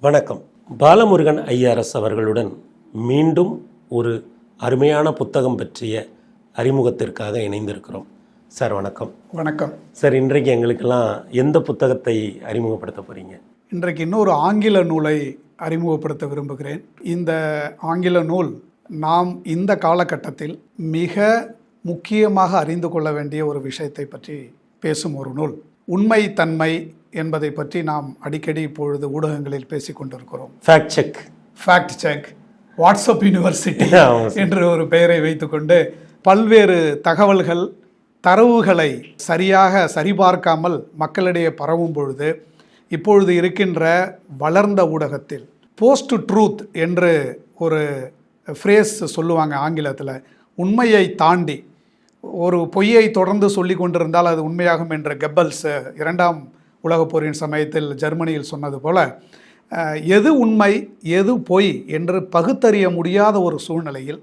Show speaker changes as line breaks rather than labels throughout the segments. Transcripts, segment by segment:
வணக்கம். பாலமுருகன் ஐஆர்எஸ் அவர்களுடன் மீண்டும் ஒரு அருமையான புத்தகம் பற்றிய அறிமுகத்திற்காக இணைந்திருக்கிறோம். சார் வணக்கம்.
வணக்கம்.
சார் இன்றைக்கு எங்களுக்கெல்லாம் எந்த புத்தகத்தை அறிமுகப்படுத்த போறீங்க?
இன்றைக்கு இன்னொரு ஆங்கில நூலை அறிமுகப்படுத்த விரும்புகிறேன். இந்த ஆங்கில நூல் நாம் இந்த காலகட்டத்தில் மிக முக்கியமாக அறிந்து கொள்ள வேண்டிய ஒரு விஷயத்தை பற்றி பேசும் ஒரு நூல். உண்மை தன்மை என்பதை பற்றி நாம் அடிக்கடி இப்பொழுது ஊடகங்களில் பேசிக் கொண்டிருக்கிறோம்.
Fact check
fact check WhatsApp university. என்று ஒரு பெயரை வைத்துக்கொண்டு பல்வேறு தகவல்கள் தரவுகளை சரியாக சரிபார்க்காமல் மக்களிடையே பரவும் பொழுது இப்பொழுது இருக்கின்ற வளர்ந்த ஊடகத்தில் போஸ்ட் ட்ரூத் என்று ஒரு ஃப்ரேஸ் சொல்லுவாங்க ஆங்கிலத்தில். உண்மையை தாண்டி ஒரு பொய்யை தொடர்ந்து சொல்லி கொண்டிருந்தால் அது உண்மையாகும் என்ற கெப்பல்ஸ் இரண்டாம் உலகப் போரின் சமயத்தில் ஜெர்மனியில் சொன்னது போல் எது உண்மை எது பொய் என்று பகுத்தறிய முடியாத ஒரு சூழ்நிலையில்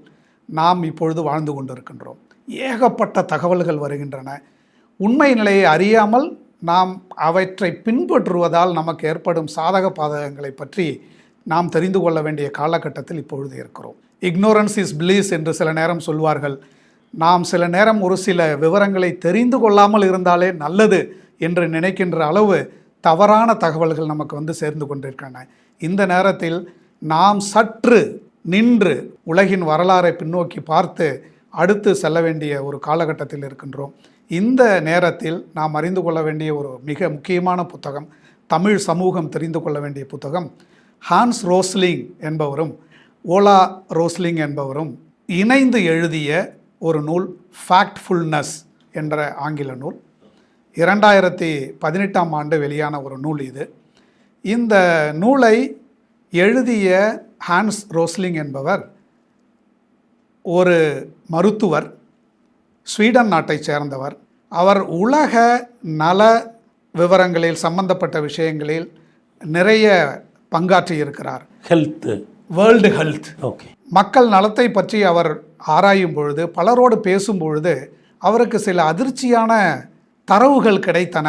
நாம் இப்பொழுது வாழ்ந்து கொண்டிருக்கின்றோம். ஏகப்பட்ட தகவல்கள் வருகின்றன. உண்மை நிலையை அறியாமல் நாம் அவற்றை பின்பற்றுவதால் நமக்கு ஏற்படும் சாதக பாதகங்களை பற்றி நாம் தெரிந்து கொள்ள வேண்டிய காலகட்டத்தில் இப்பொழுது இருக்கிறோம். இக்னோரன்ஸ் இஸ் பிலீஸ் என்று சில நேரம் சொல்வார்கள். நாம் சில நேரம் ஒரு சில விவரங்களை தெரிந்து கொள்ளாமல் இருந்தாலே நல்லது. என்று நினைக்கின்ற அளவு தவறான தகவல்கள் நமக்கு வந்து சேர்ந்து கொண்டிருக்கின்றன. இந்த நேரத்தில் நாம் சற்று நின்று உலகின் வரலாறை பின்னோக்கி பார்த்து அடுத்து செல்ல வேண்டிய ஒரு காலகட்டத்தில் இருக்கின்றோம். இந்த நேரத்தில் நாம் அறிந்து கொள்ள வேண்டிய ஒரு மிக முக்கியமான புத்தகம் தமிழ் சமூகம் தெரிந்து கொள்ள வேண்டிய புத்தகம் ஹான்ஸ் ரோஸ்லிங் என்பவரும் ஓலா ரோஸ்லிங் என்பவரும் இணைந்து எழுதிய ஒரு நூல் ஃபேக்ட்ஃபுல்னஸ் என்ற ஆங்கில நூல். இரண்டாயிரத்தி பதினெட்டாம் ஆண்டு வெளியான ஒரு நூல் இது. இந்த நூலை எழுதிய ஹான்ஸ் ரோஸ்லிங் என்பவர் ஒரு மருத்துவர் ஸ்வீடன் நாட்டைச் சேர்ந்தவர். அவர் உலக நல விவரங்களில் சம்பந்தப்பட்ட விஷயங்களில் நிறைய பங்காற்றி இருக்கிறார்
ஹெல்த்
வேர்ல்டு ஹெல்த்
ஓகே
மக்கள் நலத்தை பற்றி அவர் ஆராயும் பொழுது பலரோடு பேசும் பொழுது அவருக்கு சில அதிர்ச்சியான தரவுகள் கிடைத்தன.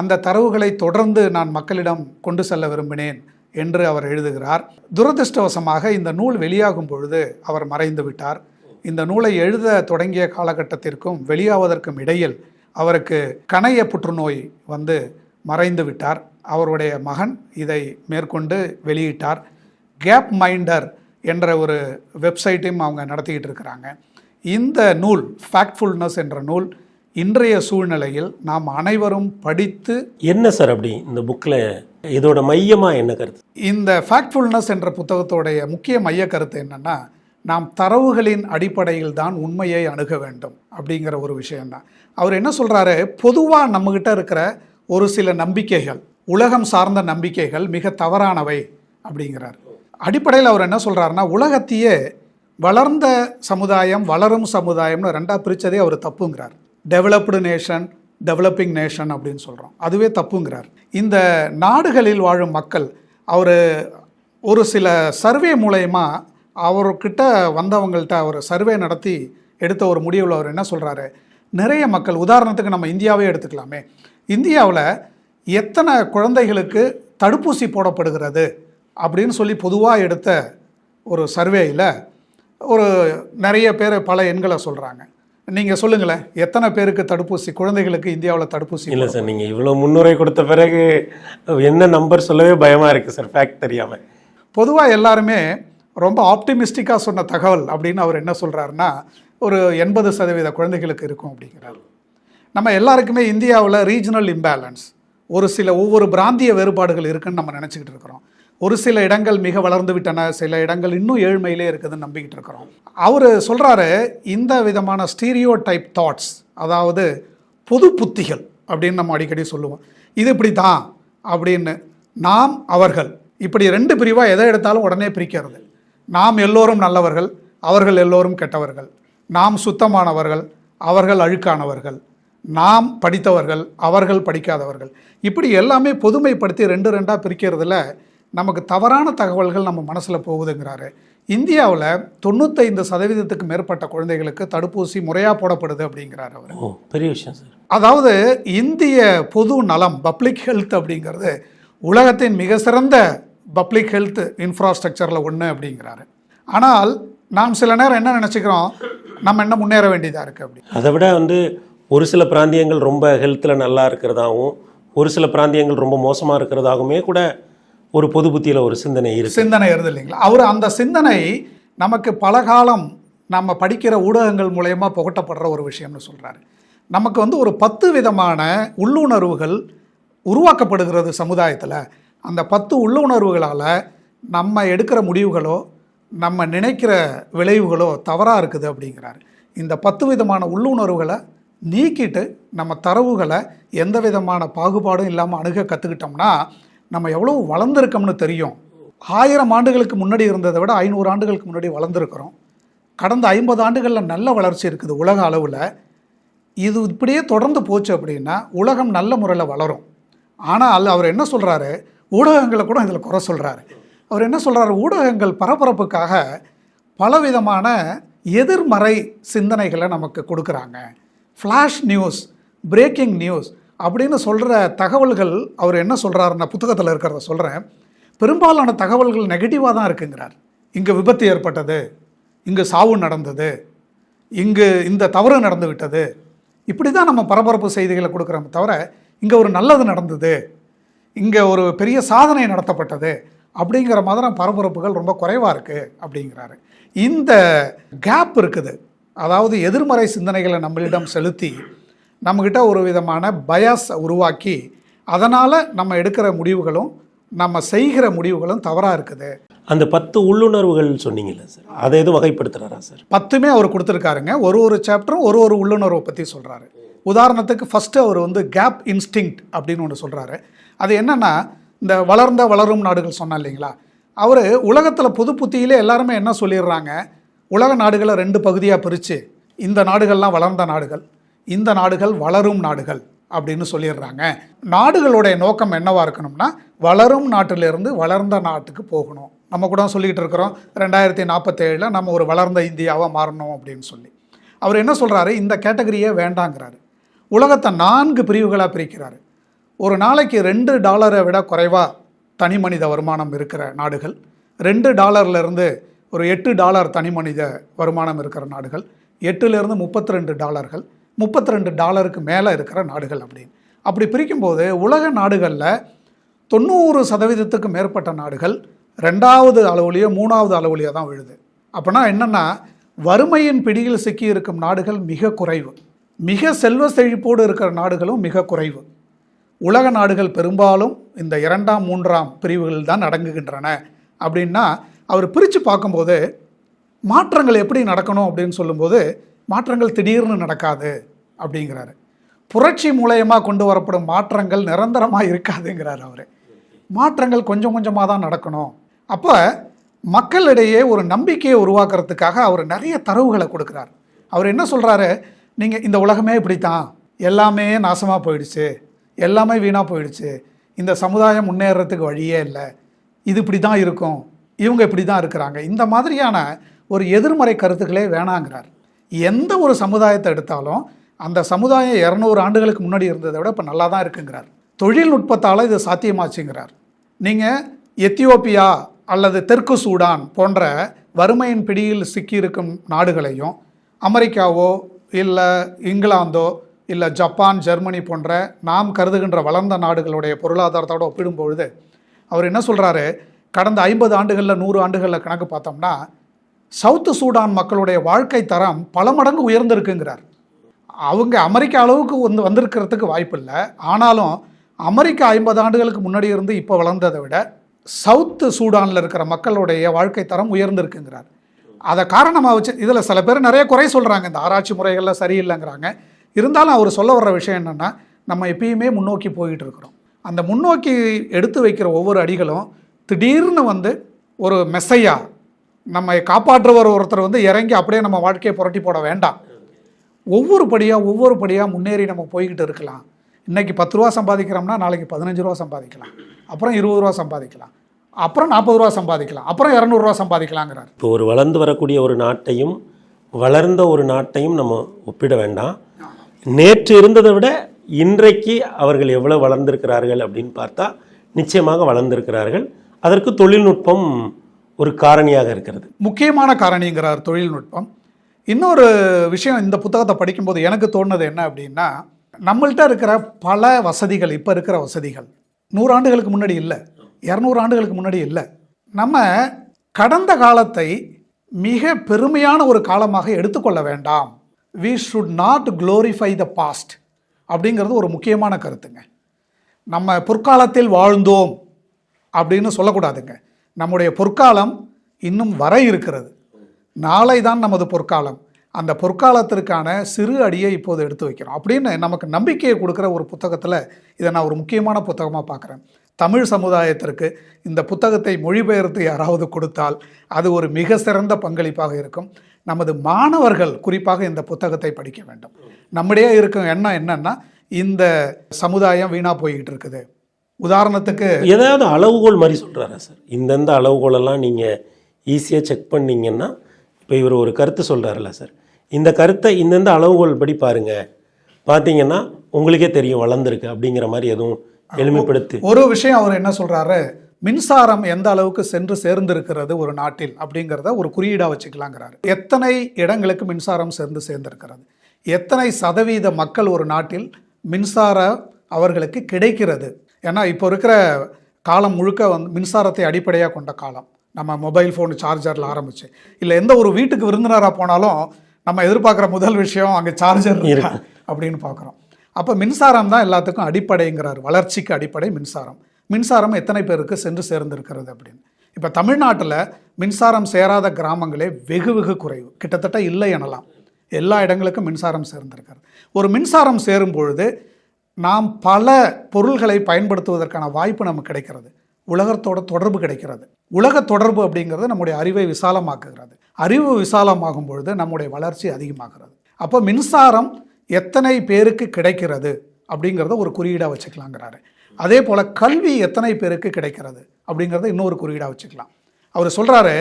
அந்த தரவுகளை தொடர்ந்து நான் மக்களிடம் கொண்டு செல்ல விரும்பினேன் என்று அவர் எழுதுகிறார். துரதிர்ஷ்டவசமாக இந்த நூல் வெளியாகும் பொழுது அவர் மறைந்து விட்டார். இந்த நூலை எழுத தொடங்கிய காலகட்டத்திற்கும் வெளியாவதற்கும் இடையில் அவருக்கு கணைய புற்றுநோய் வந்து மறைந்து விட்டார். அவருடைய மகன் இதை மேற்கொண்டு வெளியிட்டார். கேப் மைண்டர் என்ற ஒரு வெப்சைட்டையும் அவங்க நடத்திக்கிட்டு இருக்கிறாங்க. இந்த நூல் ஃபேக்ட்ஃபுல்னஸ் என்ற நூல் இன்றைய சூழ்நிலையில் நாம் அனைவரும் படித்து
என்ன சார் அப்படி இந்த புக்கில் இதோட மையமாக என்ன கருத்து?
இந்த ஃபேக்ட்ஃபுல்னஸ் என்ற புத்தகத்தோடைய முக்கிய மைய கருத்து என்னன்னா நாம் தரவுகளின் அடிப்படையில் தான் உண்மையை அணுக வேண்டும் அப்படிங்கிற ஒரு விஷயம்தான். அவர் என்ன சொல்றாரு? பொதுவாக நம்மகிட்ட இருக்கிற ஒரு சில நம்பிக்கைகள் உலகம் சார்ந்த நம்பிக்கைகள் மிக தவறானவை அப்படிங்கிறார். அடிப்படையில் அவர் என்ன சொல்றாருன்னா உலகத்தையே வளர்ந்த சமுதாயம் வளரும் சமுதாயம்னு ரெண்டா பிரிச்சதே அவர் தப்புங்கிறார். டெவலப்டு நேஷன் டெவலப்பிங் நேஷன் அப்படின்னு சொல்கிறோம் அதுவே தப்புங்கிறார். இந்த நாடுகளில் வாழும் மக்கள் அவர் ஒரு சில சர்வே மூலயமா அவர்கிட்ட வந்தவங்கள்ட்ட அவர் சர்வே நடத்தி எடுத்த ஒரு முடிவில் அவர் என்ன சொல்கிறாரு நிறைய மக்கள் உதாரணத்துக்கு நம்ம இந்தியாவே எடுத்துக்கலாமே. இந்தியாவில் எத்தனை குழந்தைகளுக்கு தடுப்பூசி போடப்படுகிறது அப்படின்னு சொல்லி பொதுவாக எடுத்த ஒரு சர்வேயில் ஒரு நிறைய பேர் பல எண்களை சொல்கிறாங்க நீங்கள் சொல்லுங்களேன் எத்தனை பேருக்கு தடுப்பூசி குழந்தைகளுக்கு இந்தியாவில் தடுப்பூசி
இல்லை சார் நீங்கள் இவ்வளோ முன்னுரை கொடுத்த பிறகு என்ன நம்பர் சொல்லவே பயமாக இருக்குது சார் ஃபேக்ட் தெரியாமல்
பொதுவாக எல்லாருமே ரொம்ப ஆப்டிமிஸ்டிக்காக சொன்ன தகவல் அப்படின்னு அவர் என்ன சொல்கிறாருன்னா ஒரு எண்பது சதவீத குழந்தைகளுக்கு இருக்கும் அப்படிங்கிறார். நம்ம எல்லாருக்குமே இந்தியாவில் ரீஜனல் இம்பேலன்ஸ் ஒரு சில ஒவ்வொரு பிராந்திய வேறுபாடுகள் இருக்குன்னு நம்ம நினச்சிக்கிட்டு இருக்கிறோம். ஒரு சில இடங்கள் மிக வளர்ந்து விட்டன சில இடங்கள் இன்னும் ஏழ்மையிலே இருக்குதுன்னு நம்பிக்கிட்டு இருக்கிறோம். அவர் சொல்கிறாரு இந்த விதமான ஸ்டீரியோ டைப் தாட்ஸ் அதாவது பொது புத்திகள் அப்படின்னு நம்ம அடிக்கடி சொல்லுவோம். இது இப்படி தான் அப்படின்னு நாம் அவர்கள் இப்படி ரெண்டு பிரிவாக எதை எடுத்தாலும் உடனே பிரிக்கிறது. நாம் எல்லோரும் நல்லவர்கள் அவர்கள் எல்லோரும் கெட்டவர்கள். நாம் சுத்தமானவர்கள் அவர்கள் அழுக்கானவர்கள். நாம் படித்தவர்கள் அவர்கள் படிக்காதவர்கள். இப்படி எல்லாமே பொதுமைப்படுத்தி ரெண்டு ரெண்டாக பிரிக்கிறதுல நமக்கு தவறான தகவல்கள் நம்ம மனசில் போகுதுங்கிறாரு. இந்தியாவில் தொண்ணூத்தைந்து சதவீதத்துக்கு மேற்பட்ட குழந்தைகளுக்கு தடுப்பூசி முறையாக போடப்படுது அப்படிங்கிறார் அவர்.
பெரிய விஷயம் சார்.
அதாவது இந்திய பொது நலம் பப்ளிக் ஹெல்த் அப்படிங்கிறது உலகத்தின் மிக சிறந்த பப்ளிக் ஹெல்த் இன்ஃப்ராஸ்ட்ரக்சரில் ஒன்று அப்படிங்கிறாரு. ஆனால் நாம் சில நேரம் என்ன நினச்சிக்கிறோம்? நம்ம என்ன முன்னேற வேண்டியதாக இருக்குது அப்படி.
அதை விட வந்து ஒரு சில பிராந்தியங்கள் ரொம்ப ஹெல்த்தில் நல்லா இருக்கிறதாகவும் ஒரு சில பிராந்தியங்கள் ரொம்ப மோசமாக இருக்கிறதாகவுமே கூட ஒரு பொது புத்தியில் ஒரு சிந்தனை இருக்கு.
சிந்தனை இருது இல்லைங்களா? அவர் அந்த சிந்தனை நமக்கு பல காலம் நம்ம படிக்கிற ஊடகங்கள் மூலயமா புகட்டப்படுற ஒரு விஷயம்னு சொல்கிறாரு நமக்கு வந்து ஒரு பத்து விதமான உள்ளுணர்வுகள் உருவாக்கப்படுகிறது சமுதாயத்தில். அந்த பத்து உள்ளுணர்வுகளால் நம்ம எடுக்கிற முடிவுகளோ நம்ம நினைக்கிற விளைவுகளோ தவறாக இருக்குது அப்படிங்கிறாரு. இந்த பத்து விதமான உள்ளுணர்வுகளை நீக்கிட்டு நம்ம தரவுகளை எந்த விதமான பாகுபாடும் இல்லாமல் அணுக கற்றுக்கிட்டோம்னா நம்ம எவ்வளோ வளர்ந்துருக்கோம்னு தெரியும். ஆயிரம் ஆண்டுகளுக்கு முன்னாடி இருந்ததை விட ஐநூறு ஆண்டுகளுக்கு முன்னாடி வளர்ந்துருக்குறோம். கடந்த ஐம்பது ஆண்டுகளில் நல்ல வளர்ச்சி இருக்குது உலக அளவில். இது இப்படியே தொடர்ந்து போச்சு அப்படின்னா உலகம் நல்ல முறையில் வளரும். ஆனால் அவர் என்ன சொல்கிறாரு ஊடகங்களை கூட இதில் குறை சொல்கிறாரு அவர் என்ன சொல்கிறாரு ஊடகங்கள் பரபரப்புக்காக பலவிதமான எதிர்மறை சிந்தனைகளை நமக்கு கொடுக்குறாங்க. ஃப்ளாஷ் நியூஸ் பிரேக்கிங் நியூஸ் அப்படின்னு சொல்கிற தகவல்கள் அவர் என்ன சொல்கிறாருன்னா புத்தகத்தில் இருக்கிறத சொல்கிறேன் பெரும்பாலான தகவல்கள் நெகட்டிவாக தான் இருக்குங்கிறார். இங்கே விபத்து ஏற்பட்டது இங்கே சாவு நடந்தது இங்கு இந்த தவறு நடந்து விட்டது. இப்படி தான் நம்ம பரபரப்பு செய்திகளை கொடுக்குறோம் தவிர இங்கே ஒரு நல்லது நடந்தது இங்கே ஒரு பெரிய சாதனை நடத்தப்பட்டது அப்படிங்கிற மாதிரி பரபரப்புகள் ரொம்ப குறைவாக இருக்குது அப்படிங்கிறாரு. இந்த கேப் இருக்குது. அதாவது எதிர்மறை சிந்தனைகளை நம்மளிடம் செலுத்தி நம்மக்கிட்ட ஒரு விதமான பயாஸ் உருவாக்கி அதனால் நம்ம எடுக்கிற முடிவுகளும் நம்ம செய்கிற முடிவுகளும் தவறாக இருக்குது.
அந்த பத்து உள்ளுணர்வுகள் சொன்னீங்கல்ல சார் அதை எதுவும் வகைப்படுத்துறாரா சார்?
பத்துமே அவர் கொடுத்துருக்காருங்க. ஒரு ஒரு சாப்டரும் ஒரு ஒரு உள்ளுணர்வை பற்றி சொல்கிறாரு உதாரணத்துக்கு ஃபஸ்ட்டு அவர் வந்து கேப் இன்ஸ்டிங்க்ட் அப்படின்னு ஒன்று சொல்கிறாரு அது என்னென்னா இந்த வளர்ந்த வளரும் நாடுகள் சொன்னா இல்லைங்களா? அவர் உலகத்தில் புது புத்தியிலே எல்லாருமே என்ன சொல்லிடுறாங்க? உலக நாடுகளை ரெண்டு பகுதியாக பிரித்து இந்த நாடுகள்லாம் வளர்ந்த நாடுகள் இந்த நாடுகள் வளரும் நாடுகள் அப்படின்னு சொல்லிடுறாங்க. நாடுகளுடைய நோக்கம் என்னவாக இருக்கணும்னா வளரும் நாட்டிலிருந்து வளர்ந்த நாட்டுக்கு போகணும். நம்ம கூட சொல்லிக்கிட்டு இருக்கிறோம் ரெண்டாயிரத்தி நாற்பத்தேழில் நம்ம ஒரு வளர்ந்த இந்தியாவாக மாறணும் அப்படின்னு சொல்லி. அவர் என்ன சொல்கிறாரு இந்த கேட்டகரியே வேண்டாங்கிறாரு. உலகத்தை நான்கு பிரிவுகளாக பிரிக்கிறாரு. ஒரு நாளைக்கு ரெண்டு டாலரை விட குறைவாக தனி மனித வருமானம் இருக்கிற நாடுகள். ரெண்டு டாலர்லேருந்து ஒரு எட்டு டாலர் தனி மனித வருமானம் இருக்கிற நாடுகள். எட்டுலேருந்து முப்பத்தி ரெண்டு டாலர்கள். முப்பத்தி ரெண்டு டாலருக்கு மேலே இருக்கிற நாடுகள் அப்படின்னு. அப்படி பிரிக்கும்போது உலக நாடுகளில் தொண்ணூறு சதவீதத்துக்கு மேற்பட்ட நாடுகள் ரெண்டாவது அளவுலேயோ மூணாவது அளவுலேயோ தான் விழுது. அப்போனா என்னென்னா வறுமையின் பிடியில் சிக்கி இருக்கும் நாடுகள் மிக குறைவு. மிக செல்வ செழிப்போடு இருக்கிற நாடுகளும் மிக குறைவு. உலக நாடுகள் பெரும்பாலும் இந்த இரண்டாம் மூன்றாம் பிரிவுகள் தான் அடங்குகின்றன. அப்படின்னா அவர் பிரித்து பார்க்கும்போது மாற்றங்கள் எப்படி நடக்கணும் அப்படின்னு சொல்லும்போது மாற்றங்கள் திடீர்னு நடக்காது. அப்படிங்கிறாரு. புரட்சி மூலயமா கொண்டு வரப்படும் மாற்றங்கள் நிரந்தரமாக இருக்காதுங்கிறார் அவர். மாற்றங்கள் கொஞ்சம் கொஞ்சமாக தான் நடக்கணும். அப்போ மக்களிடையே ஒரு நம்பிக்கையை உருவாக்குறதுக்காக அவர் நிறைய தரவுகளை கொடுக்குறார். அவர் என்ன சொல்கிறாரு நீங்கள் இந்த உலகமே இப்படித்தான். எல்லாமே நாசமாக போயிடுச்சு. எல்லாமே வீணாக போயிடுச்சு. இந்த சமுதாயம் முன்னேறத்துக்கு வழியே இல்லை. இது இப்படி தான் இருக்கும். இவங்க இப்படி தான் இருக்கிறாங்க. இந்த மாதிரியான ஒரு எதிர்மறை கருத்துக்களே வேணாங்கிறார். எந்த ஒரு சமுதாயத்தை எடுத்தாலும் அந்த சமுதாயம் இரநூறு ஆண்டுகளுக்கு முன்னாடி இருந்ததை விட இப்போ நல்லா தான் இருக்குங்கிறார் தொழில்நுட்பத்தால் இது சாத்தியமாச்சுங்கிறார். நீங்கள் எத்தியோப்பியா அல்லது தெற்கு சூடான் போன்ற வறுமையின் பிடியில் சிக்கியிருக்கும் நாடுகளையும் அமெரிக்காவோ இல்லை இங்கிலாந்தோ இல்லை ஜப்பான் ஜெர்மனி போன்ற நாம் கருதுகின்ற வளர்ந்த நாடுகளுடைய பொருளாதாரத்தோடு ஒப்பிடும்பொழுது அவர் என்ன சொல்கிறாரு கடந்த ஐம்பது ஆண்டுகளில் நூறு ஆண்டுகளில் கணக்கு பார்த்தோம்னா சவுத்து சூடான் மக்களுடைய வாழ்க்கை தரம் பல மடங்கு உயர்ந்திருக்குங்கிறார். அவங்க அமெரிக்கா அளவுக்கு வந்து வந்திருக்கிறதுக்கு வாய்ப்பு இல்லை ஆனாலும் அமெரிக்கா ஐம்பது ஆண்டுகளுக்கு முன்னாடி இருந்து இப்போ வளர்ந்ததை விட சவுத்து சூடானில் இருக்கிற மக்களுடைய வாழ்க்கை தரம் உயர்ந்திருக்குங்கிறார். அதை காரணமாக வச்சு இதில் சில பேர் நிறைய குறை சொல்கிறாங்க இந்த ஆராய்ச்சி முறைகளில் சரியில்லைங்கிறாங்க. இருந்தாலும் அவர் சொல்ல வர்ற விஷயம் என்னென்னா நம்ம எப்பயுமே முன்னோக்கி போயிட்டு இருக்கிறோம். அந்த முன்னோக்கி எடுத்து வைக்கிற ஒவ்வொரு அடிகளும் திடீர்னு வந்து ஒரு மெசையாக நம்மை காப்பாற்றுவர் ஒருத்தர் வந்து இறங்கி அப்படியே நம்ம வாழ்க்கையை புரட்டி போட வேண்டாம். ஒவ்வொரு படியாக ஒவ்வொரு படியாக முன்னேறி நம்ம போய்கிட்டு இருக்கலாம். இன்னைக்கு பத்து ரூபா சம்பாதிக்கிறோம்னா நாளைக்கு பதினஞ்சு ரூபா சம்பாதிக்கலாம். அப்புறம் இருபது ரூபா சம்பாதிக்கலாம். அப்புறம் நாற்பது ரூபா சம்பாதிக்கலாம். அப்புறம் இரநூறுவா சம்பாதிக்கலாங்கிறார்.
இப்போ ஒரு வளர்ந்து வரக்கூடிய ஒரு நாட்டையும் வளர்ந்த ஒரு நாட்டையும் நம்ம ஒப்பிட வேண்டாம். நேற்று இருந்ததை விட இன்றைக்கு அவர்கள் எவ்வளவு வளர்ந்திருக்கிறார்கள் அப்படின்னு பார்த்தா நிச்சயமாக வளர்ந்திருக்கிறார்கள். அதற்கு தொழில்நுட்பம் ஒரு காரணியாக இருக்கிறது.
முக்கியமான காரணிங்கிறார் தொழில்நுட்பம். இன்னொரு விஷயம் இந்த புத்தகத்தை படிக்கும்போது எனக்கு தோணுது என்ன அப்படின்னா நம்மள்கிட்ட இருக்கிற பல வசதிகள் இப்போ இருக்கிற வசதிகள் நூறாண்டுகளுக்கு முன்னாடி இல்லை இரநூறு ஆண்டுகளுக்கு முன்னாடி இல்லை. நம்ம கடந்த காலத்தை மிக பெருமையான ஒரு காலமாக எடுத்துக்கொள்ள வேண்டாம். We should not glorify the past அப்படிங்கிறது ஒரு முக்கியமான கருத்துங்க. நம்ம பொற்காலத்தில் வாழ்ந்தோம் அப்படின்னு சொல்லக்கூடாதுங்க. நம்முடைய பொற்காலம் இன்னும் வர இருக்கிறது. நாளை தான் நமது பொற்காலம். அந்த பொற்காலத்திற்கான சிறு அடியை இப்போது எடுத்து வைக்கிறோம். அப்படின்னு நமக்கு நம்பிக்கையை கொடுக்குற ஒரு புத்தகத்தில் இதை நான் ஒரு முக்கியமான புத்தகமாக பார்க்குறேன். தமிழ் சமுதாயத்திற்கு இந்த புத்தகத்தை மொழிபெயர்த்து யாராவது கொடுத்தால் அது ஒரு மிக சிறந்த பங்களிப்பாக இருக்கும். நமது மாணவர்கள் குறிப்பாக இந்த புத்தகத்தை படிக்க வேண்டும். நம்மிடையே இருக்கும் எண்ணம் என்னன்னா இந்த சமுதாயம் வீணாக போய்கிட்டு இருக்குது. உதாரணத்துக்கு
ஏதாவது அளவுகோல் மாதிரி சொல்கிறாரா சார்? இந்தந்த அளவுகோலெல்லாம் நீங்கள் ஈஸியாக செக் பண்ணீங்கன்னா இப்போ இவர் ஒரு கருத்து சொல்கிறாருல்ல சார். இந்த கருத்தை இந்தந்த அளவுகோல் படி பாருங்கள் பார்த்தீங்கன்னா உங்களுக்கே தெரியும் வளர்ந்துருக்கு அப்படிங்கிற மாதிரி எதுவும் எளிமைப்படுத்தி.
ஒரு விஷயம் அவர் என்ன சொல்கிறாரு மின்சாரம் எந்த அளவுக்கு சென்று சேர்ந்திருக்கிறது ஒரு நாட்டில் அப்படிங்கிறத ஒரு குறியீடாக வச்சுக்கலாங்கிறாரு. எத்தனை இடங்களுக்கு மின்சாரம் சேர்ந்து சேர்ந்திருக்கிறது? எத்தனை சதவீத மக்கள் ஒரு நாட்டில் மின்சாரம் அவர்களுக்கு கிடைக்கிறது? ஏன்னா இப்போ இருக்கிற காலம் முழுக்க வந்து மின்சாரத்தை அடிப்படையாக கொண்ட காலம். நம்ம மொபைல் ஃபோன் சார்ஜரில் ஆரம்பிச்சு. இல்லை எந்த ஒரு வீட்டுக்கு விருந்தினராக போனாலும் நம்ம எதிர்பார்க்குற முதல் விஷயம் அங்கே சார்ஜர் இருக்கா. அப்படின்னு பார்க்குறோம். அப்போ மின்சாரம் தான் எல்லாத்துக்கும் அடிப்படைங்கிறார். வளர்ச்சிக்கு அடிப்படை மின்சாரம். மின்சாரம் எத்தனை பேருக்கு சென்று சேர்ந்திருக்கிறது அப்படின்னு. இப்போ தமிழ்நாட்டில் மின்சாரம் சேராத கிராமங்களே வெகு வெகு குறைவு. கிட்டத்தட்ட இல்லை எனலாம். எல்லா இடங்களுக்கும் மின்சாரம் சேர்ந்திருக்கிறது. ஒரு மின்சாரம் சேரும் பொழுது நாம் பல பொருள்களை பயன்படுத்துவதற்கான வாய்ப்பு நமக்கு கிடைக்கிறது. உலகத்தோட தொடர்பு கிடைக்கிறது. உலக தொடர்பு அப்படிங்கிறது நம்முடைய அறிவை விசாலமாக்குகிறது. அறிவு விசாலமாகும் பொழுது நம்முடைய வளர்ச்சி அதிகமாகிறது. அப்போ மின்சாரம் எத்தனை பேருக்கு கிடைக்கிறது அப்படிங்கிறத ஒரு குறியீடாக வச்சுக்கலாங்கிறாரு. அதே போல் கல்வி எத்தனை பேருக்கு கிடைக்கிறது அப்படிங்கிறத இன்னொரு குறியீடாக வச்சுக்கலாம். அவர் சொல்கிறாரு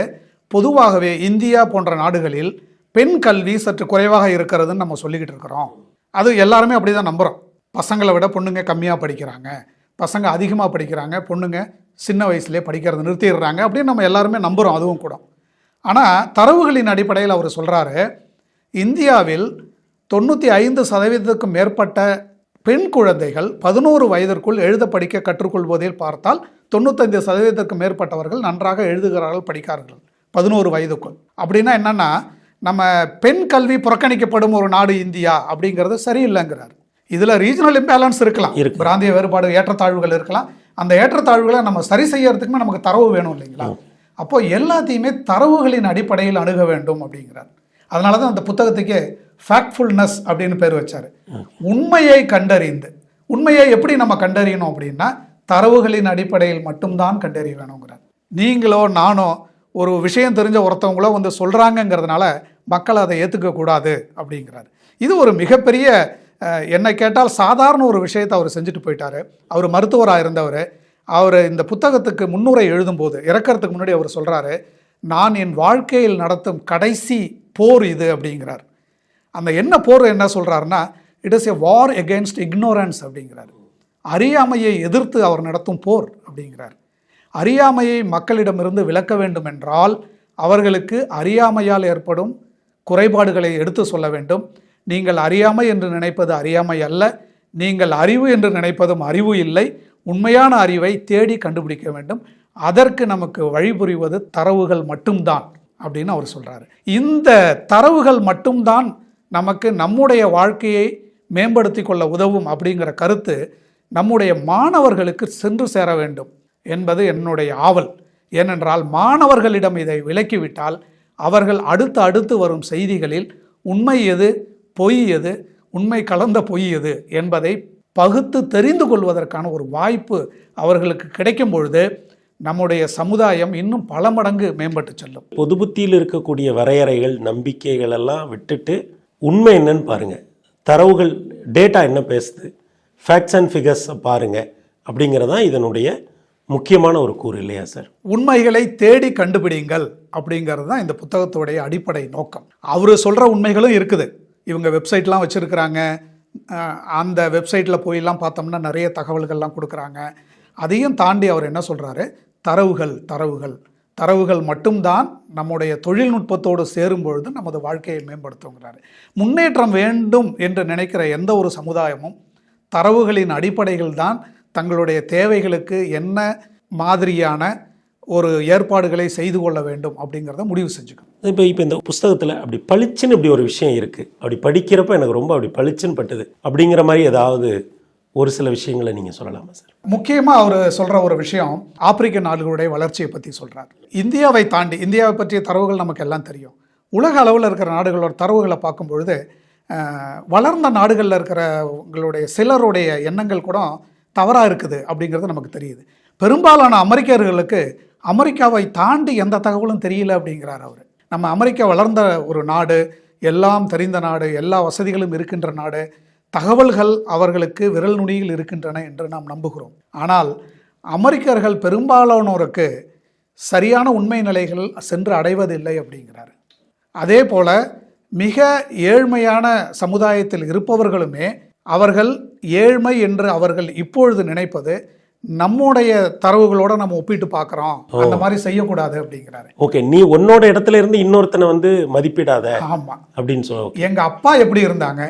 பொதுவாகவே இந்தியா போன்ற நாடுகளில் பெண் கல்வி சற்று குறைவாக இருக்கிறதுன்னு நம்ம சொல்லிக்கிட்டு இருக்கிறோம். அது எல்லாருமே அப்படி தான் நம்புகிறோம் பசங்களை விட பொண்ணுங்க கம்மியாக படிக்கிறாங்க. பசங்க அதிகமாக படிக்கிறாங்க பொண்ணுங்க சின்ன வயசுலேயே படிக்கிறத நிறுத்திடுறாங்க. அப்படின்னு நம்ம எல்லாருமே நம்புகிறோம் அதுவும் கூட. ஆனால் தரவுகளின் அடிப்படையில் அவர் சொல்கிறாரு இந்தியாவில் தொண்ணூற்றி ஐந்து சதவீதத்துக்கும் மேற்பட்ட பெண் குழந்தைகள் பதினோரு வயதிற்குள் எழுத படிக்க கற்றுக்கொள்வதில் பார்த்தால் தொண்ணூத்தைந்து சதவீதத்துக்கு மேற்பட்டவர்கள் நன்றாக எழுதுகிறார்கள் படிக்கிறார்கள் பதினோரு வயதுக்குள். அப்படின்னா என்னன்னா நம்ம பெண் கல்வி புறக்கணிக்கப்படும் ஒரு நாடு இந்தியா அப்படிங்கிறது சரியில்லைங்கிறார். இதில் ரீஜனல் இம்பேலன்ஸ் இருக்கலாம்.
இருக்கு.
பிராந்திய வேறுபாடு ஏற்றத்தாழ்வுகள் இருக்கலாம். அந்த ஏற்றத்தாழ்வுகளை நம்ம சரி செய்யறதுக்குமே நமக்கு தரவு வேணும் இல்லைங்களா? அப்போ எல்லாத்தையுமே தரவுகளின் அடிப்படையில் அணுக வேண்டும் அப்படிங்கிறார். அதனால தான் அந்த புத்தகத்துக்கு ஃபேக்ட்ஃபுல்னஸ் அப்படின்னு பேர் வச்சாரு. உண்மையை கண்டறிந்து உண்மையை எப்படி நம்ம கண்டறியணும் அப்படின்னா தரவுகளின் அடிப்படையில் மட்டும்தான் கண்டறிய வேணுங்கிறார். நீங்களோ நானோ ஒரு விஷயம் தெரிஞ்ச ஒருத்தவங்களோ வந்து சொல்கிறாங்கங்கிறதுனால மக்கள் அதை ஏற்றுக்க கூடாது அப்படிங்கிறார். இது ஒரு மிகப்பெரிய என்னை கேட்டால் சாதாரண ஒரு விஷயத்தை அவர் செஞ்சுட்டு போயிட்டாரு. அவர் மருத்துவராக இருந்தவர். அவர் இந்த புத்தகத்துக்கு முன்னுரை எழுதும்போது இறக்கறதுக்கு முன்னாடி அவர் சொல்கிறாரு நான் என் வாழ்க்கையில் நடத்தும் கடைசி போர் இது அப்படிங்கிறார். அந்த என்ன போர் என்ன சொல்கிறாருன்னா it is a war against ignorance அப்படிங்கிறார். அறியாமையை எதிர்த்து அவர் நடத்தும் போர் அப்படிங்கிறார். அறியாமையை மக்களிடமிருந்து விலக்க வேண்டும் என்றால் அவர்களுக்கு அறியாமையால் ஏற்படும் குறைபாடுகளை எடுத்து சொல்ல வேண்டும். நீங்கள் அறியாமை என்று நினைப்பது அறியாமை அல்ல. நீங்கள் அறிவு என்று நினைப்பதும் அறிவு இல்லை. உண்மையான அறிவை தேடி கண்டுபிடிக்க வேண்டும். அதற்கு நமக்கு வழிபுரிவது தரவுகள் மட்டும்தான் அப்படின்னு அவர் சொல்கிறாரு இந்த தரவுகள் மட்டும்தான் நமக்கு நம்முடைய வாழ்க்கையை மேம்படுத்தி கொள்ள உதவும் அப்படிங்கிற கருத்து நம்முடைய மாணவர்களுக்கு சென்று சேர வேண்டும் என்பது என்னுடைய ஆவல். ஏனென்றால் மாணவர்களிடம் இதை விலக்கிவிட்டால் அவர்கள் அடுத்து அடுத்து வரும் செய்திகளில் உண்மை எது பொய் எது உண்மை கலந்த பொய் எது என்பதை பகுத்து தெரிந்து கொள்வதற்கான ஒரு வாய்ப்பு அவர்களுக்கு கிடைக்கும் பொழுது நம்முடைய சமுதாயம் இன்னும் பல மடங்கு மேம்பட்டு செல்லும்.
பொது புத்தியில் இருக்கக்கூடிய வரையறைகள் நம்பிக்கைகள் எல்லாம் விட்டுட்டு உண்மை என்னன்னு பாருங்க. தரவுகள் டேட்டா என்ன பேசுது? ஃபேக்ட்ஸ் அண்ட் ஃபிகர்ஸை பாருங்க. அப்படிங்கிறதான் இதனுடைய முக்கியமான ஒரு கூறு இல்லையா சார்?
உண்மைகளை தேடி கண்டுபிடிங்கள் அப்படிங்கிறது தான் இந்த புத்தகத்துடைய அடிப்படை நோக்கம். அவர் சொல்கிற உண்மைகளும் இருக்குது. இவங்க வெப்சைட்லாம் வச்சுருக்கிறாங்க. அந்த வெப்சைட்டில் போயெல்லாம் பார்த்தோம்னா நிறைய தகவல்கள்லாம் கொடுக்குறாங்க. அதையும் தாண்டி அவர் என்ன சொல்கிறாரு தரவுகள் தரவுகள். தரவுகள் மட்டும்தான் நம்முடைய தொழில்நுட்பத்தோடு சேரும் பொழுது நமது வாழ்க்கையை மேம்படுத்துங்கிறாரு. முன்னேற்றம் வேண்டும் என்று நினைக்கிற எந்த ஒரு சமுதாயமும் தரவுகளின் அடிப்படைகள் தான் தங்களுடைய தேவைகளுக்கு என்ன மாதிரியான ஒரு ஏற்பாடுகளை செய்து கொள்ள வேண்டும் அப்படிங்கிறத முடிவு செஞ்சுக்கணும்.
இப்போ இப்போ இந்த புஸ்தகத்தில் அப்படி பளிச்சுன்னு இப்படி ஒரு விஷயம் இருக்குது அப்படி படிக்கிறப்ப எனக்கு ரொம்ப அப்படி பளிச்சுன்னு பட்டுது. அப்படிங்கிற மாதிரி ஏதாவது ஒரு சில விஷயங்களை நீங்கள் சொல்லலாமா சார்?
முக்கியமாக அவர் சொல்கிற ஒரு விஷயம் ஆப்பிரிக்க நாடுகளுடைய வளர்ச்சியை பற்றி சொல்கிறார் இந்தியாவை தாண்டி இந்தியாவை பற்றிய தரவுகள் நமக்கு எல்லாம் தெரியும். உலக அளவில் இருக்கிற நாடுகளோட தரவுகளை பார்க்கும் பொழுது அஹ், வளர்ந்த நாடுகளில் இருக்கிறவங்களுடைய சிலருடைய எண்ணங்கள் கூட தவறாக இருக்குது அப்படிங்கிறது நமக்கு தெரியுது. பெரும்பாலான அமெரிக்கர்களுக்கு அமெரிக்காவை தாண்டி எந்த தகவலும் தெரியல அப்படிங்கிறார் அவர். நம்ம அமெரிக்கா வளர்ந்த ஒரு நாடு எல்லாம் தெரிந்த நாடு எல்லா வசதிகளும் இருக்கின்ற நாடு தகவல்கள் அவர்களுக்கு விரல் நுனியில் இருக்கின்றன என்று நாம் நம்புகிறோம். ஆனால் அமெரிக்கர்கள் பெரும்பாலானோருக்கு சரியான உண்மை நிலைகள் சென்று அடைவதில்லை அப்படிங்கிறார். அதே போல மிக ஏழ்மையான சமுதாயத்தில் இருப்பவர்களுமே அவர்கள் ஏழ்மை என்று அவர்கள் இப்பொழுது நினைப்பது நம்முடைய தரவுகளோட நம்ம ஒப்பிட்டு பார்க்குறோம். அந்த மாதிரி செய்யக்கூடாது அப்படிங்கிறாரு.
ஓகே நீ உன்னோட இடத்துல இருந்து இன்னொருத்தனை வந்து மதிப்பிடாத
ஆமாம்
அப்படின்னு சொல்ல
எங்கள் அப்பா எப்படி இருந்தாங்க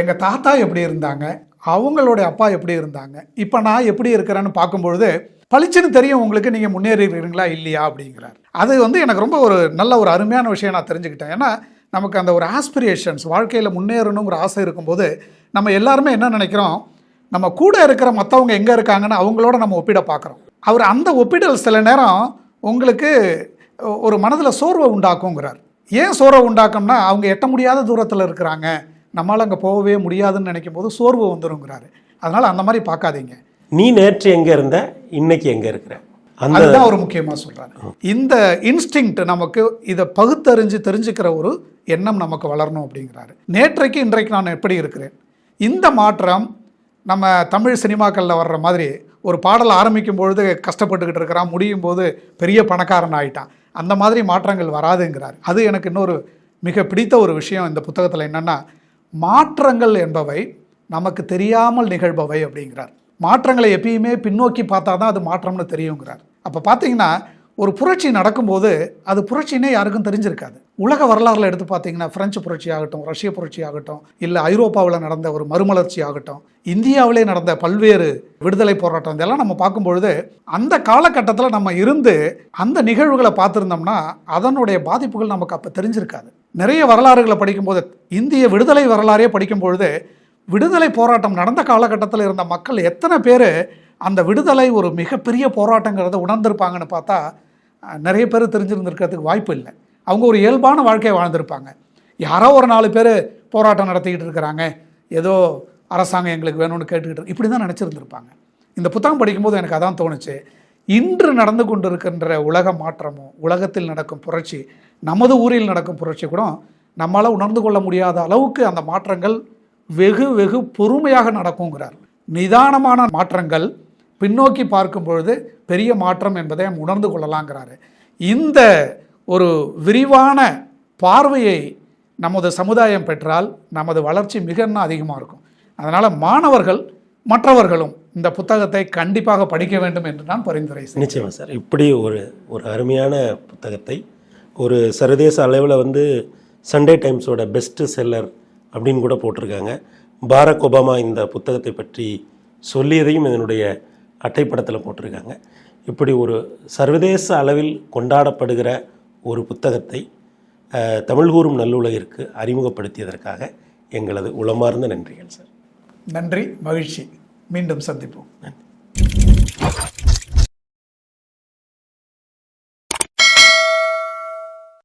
எங்கள் தாத்தா எப்படி இருந்தாங்க அவங்களுடைய அப்பா எப்படி இருந்தாங்க இப்போ நான் எப்படி இருக்கிறேன்னு பார்க்கும்பொழுது பளிச்சுன்னு தெரியும் உங்களுக்கு நீங்கள் முன்னேறிக்கிறீங்களா இல்லையா அப்படிங்கிறார். அது வந்து எனக்கு ரொம்ப ஒரு நல்ல ஒரு அருமையான விஷயம் நான் தெரிஞ்சுக்கிட்டேன். ஏன்னா நமக்கு அந்த ஒரு ஆஸ்பிரேஷன்ஸ் வாழ்க்கையில் முன்னேறணுங்கிற ஆசை இருக்கும்போது நம்ம எல்லாருமே என்ன நினைக்கிறோம் நம்ம கூட இருக்கிற மற்றவங்க எங்கே இருக்காங்கன்னு அவங்களோட நம்ம ஒப்பிட பார்க்குறோம். அவர் அந்த ஒப்பிடல் சில நேரம் உங்களுக்கு ஒரு மனதில் சோர்வை உண்டாக்குங்கிறார். ஏன் சோர்வை உண்டாக்கும்னா அவங்க எட்ட முடியாத தூரத்தில் இருக்கிறாங்க. நம்மளால் அங்கே போகவே முடியாதுன்னு நினைக்கும் போது சோர்வு வந்துருங்கிறாரு. அதனால் அந்த மாதிரி பார்க்காதீங்க.
நீ நேற்று எங்கே இருந்த? இன்னைக்கு எங்கே இருக்கிற?
அதுதான் அவர் முக்கியமாக சொல்றாரு. இந்த இன்ஸ்டிங்க்ட் நமக்கு இதை பகுத்தறிஞ்சு தெரிஞ்சுக்கிற ஒரு எண்ணம் நமக்கு வளரணும் அப்படிங்கிறாரு. நேற்றைக்கு இன்றைக்கு நான் எப்படி இருக்கிறேன்? இந்த மாற்றம் நம்ம தமிழ் சினிமாக்களில் வர்ற மாதிரி ஒரு பாடல் ஆரம்பிக்கும் பொழுது கஷ்டப்பட்டுக்கிட்டு இருக்கிறான் முடியும் போது பெரிய பணக்காரன் ஆயிட்டான். அந்த மாதிரி மாற்றங்கள் வராதுங்கிறார். அது எனக்கு இன்னொரு மிக பிடித்த ஒரு விஷயம் இந்த புத்தகத்தில் என்னென்னா மாற்றங்கள் என்பவை நமக்கு தெரியாமல் நிகழ்பவை அப்படிங்கிறார். மாற்றங்களை எப்பயுமே பின்னோக்கி பார்த்தா தான் அது மாற்றம்னு தெரியுங்கிறார். அப்போ பார்த்தீங்கன்னா ஒரு புரட்சி நடக்கும்போது அது புரட்சினே யாருக்கும் தெரிஞ்சிருக்காது. உலக வரலாறுல எடுத்து பார்த்தீங்கன்னா பிரெஞ்சு புரட்சி ஆகட்டும் ரஷ்ய புரட்சி ஆகட்டும் இல்லை ஐரோப்பாவில் நடந்த ஒரு மறுமலர்ச்சி ஆகட்டும் இந்தியாவிலே நடந்த பல்வேறு விடுதலை போராட்டம் இதெல்லாம் நம்ம பார்க்கும்பொழுது அந்த காலகட்டத்தில் நம்ம இருந்து அந்த நிகழ்வுகளை பார்த்துருந்தோம்னா அதனுடைய பாதிப்புகள் நமக்கு அப்போ தெரிஞ்சிருக்காது. நிறைய வரலாறுகளை படிக்கும்போது இந்திய விடுதலை வரலாறே படிக்கும்பொழுது விடுதலை போராட்டம் நடந்த காலகட்டத்தில் இருந்த மக்கள் எத்தனை பேர் அந்த விடுதலை ஒரு மிகப்பெரிய போராட்டங்கிறத உணர்ந்திருப்பாங்கன்னு பார்த்தா நிறைய பேர் தெரிஞ்சிருந்திருக்கிறதுக்கு வாய்ப்பு இல்லை. அவங்க ஒரு இயல்பான வாழ்க்கையை வாழ்ந்திருப்பாங்க. யாரோ ஒரு நாலு பேர் போராட்டம் நடத்திக்கிட்டு இருக்கிறாங்க. ஏதோ அரசாங்கம் எங்களுக்கு வேணும்னு கேட்டுக்கிட்டு இப்படி தான் நினச்சிருந்துருப்பாங்க. இந்த புத்தகம் படிக்கும்போது எனக்கு அதான் தோணுச்சு. இன்று நடந்து கொண்டிருக்கின்ற உலக மாற்றமும் உலகத்தில் நடக்கும் புரட்சி நமது ஊரில் நடக்கும் புரட்சி கூட நம்மளால் உணர்ந்து கொள்ள முடியாத அளவுக்கு அந்த மாற்றங்கள் வெகு வெகு பொறுமையாக நடக்குங்கிறார் நிதானமான மாற்றங்கள் பின்னோக்கி பார்க்கும் பொழுது பெரிய மாற்றம் என்பதை நாம் உணர்ந்து கொள்ளலாங்கிறாரு. இந்த ஒரு விரிவான பார்வையை நமது சமுதாயம் பெற்றால் நமது வளர்ச்சி மிக இன்னும் அதிகமாக இருக்கும். அதனால் மாணவர்கள் மற்றவர்களும் இந்த புத்தகத்தை கண்டிப்பாக படிக்க வேண்டும் என்று நான் பரிந்துரை செய்கிறேன்
சார். இப்படி ஒரு ஒரு அருமையான புத்தகத்தை ஒரு சர்வதேச அளவில் வந்து சண்டே டைம்ஸோட பெஸ்ட் செல்லர் அப்படின்னு கூட போட்டிருக்காங்க. பாரக் ஒபாமா இந்த புத்தகத்தை பற்றி சொல்லியதையும் இதனுடைய அட்டைப்படத்தில் போட்டிருக்காங்க. இப்படி ஒரு சர்வதேச அளவில் கொண்டாடப்படுகிற ஒரு புத்தகத்தை தமிழ் கூறும் நல்லுலகிற்கு அறிமுகப்படுத்தியதற்காக எங்களது உளமார்ந்த நன்றிகள் சார்.
நன்றி மகிழ்ச்சி. மீண்டும் சந்திப்போம்.
நன்றி.